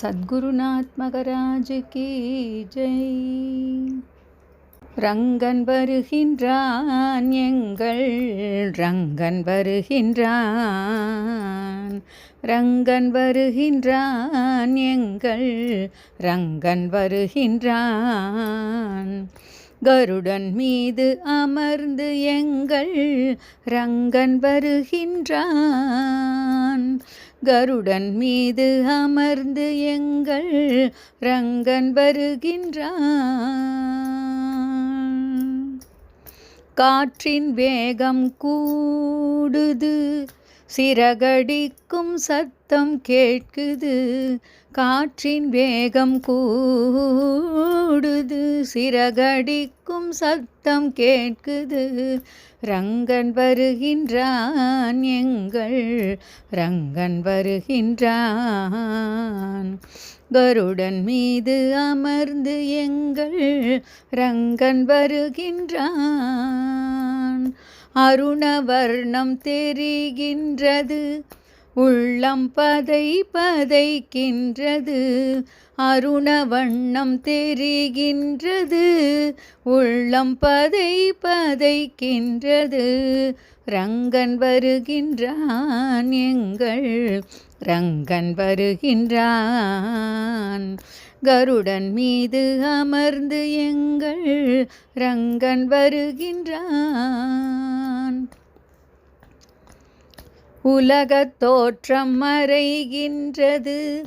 சத்குருநாத்மகராஜ் key Jai. Rangan வருகின்றான் எங்கள் ரங்கன் வருகின்றான். ரங்கன் வருகின்றான் எங்கள் ரங்கன் வருகின்றான். கருடன் மீது அமர்ந்து எங்கள் ரங்கன் வருகின்றான். கருடன் மீது அமர்ந்து எங்கள் ரங்கன் வருகின்றான். காற்றின் வேகம் கூடுது சிறகடிக்கும் சத்தம் கேட்குது. காற்றின் வேகம் கேட்குது சிறகடிக்கும் சத்தம் கேட்குது. ரங்கன் வருகின்றான் எங்கள் ரங்கன் வருகின்றான். கருடன் மீது அமர்ந்து எங்கள் ரங்கன் வருகின்றான். அருணவர்ணம் தெரிகின்றது. உள்ளம் பதை பதைக்கின்றது அருணவண்ணம் தெரிகின்றது உள்ளம் பதை பதைக்கின்றது. ரங்கன் வருகின்றான் எங்கள் ரங்கன் வருகின்றான். கருடன் மீது அமர்ந்து எங்கள் ரங்கன் வருகின்றான். உலகத் தோற்றம் மறைகின்றது.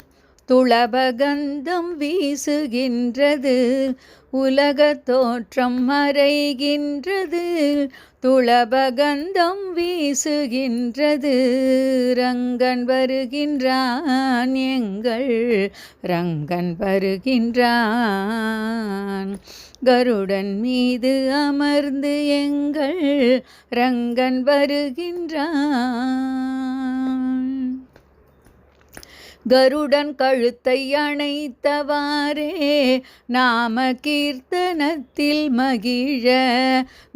துளபகந்தம் வீசுகின்றது. உலகத் தோற்றம் மறைகின்றது. துளபகந்தம் வீசுகின்றது. ரங்கன் வருகின்றான் எங்கள் ரங்கன் வருகின்றான். கருடன் மீது அமர்ந்து எங்கள் ரங்கன் வருகின்றான். கருடன் கழுத்தை அணைத்தவாறே நாம கீர்த்தனத்தில் மகிழ.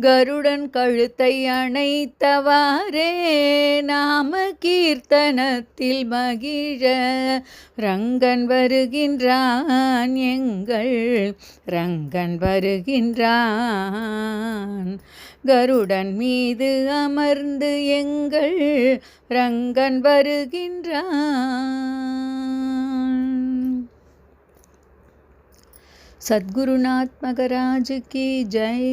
கருடன் கழுத்தை அணைத்தவாறே நாம கீர்த்தனத்தில் மகிழ. ரங்கன் வருகின்றான் எங்கள் ரங்கன் வருகின்றான். கருடன் மீது அமர்ந்து எங்கள் ரங்கன் வருகின்றான். சத்குருநாத் மகராஜ் கி ஜெய்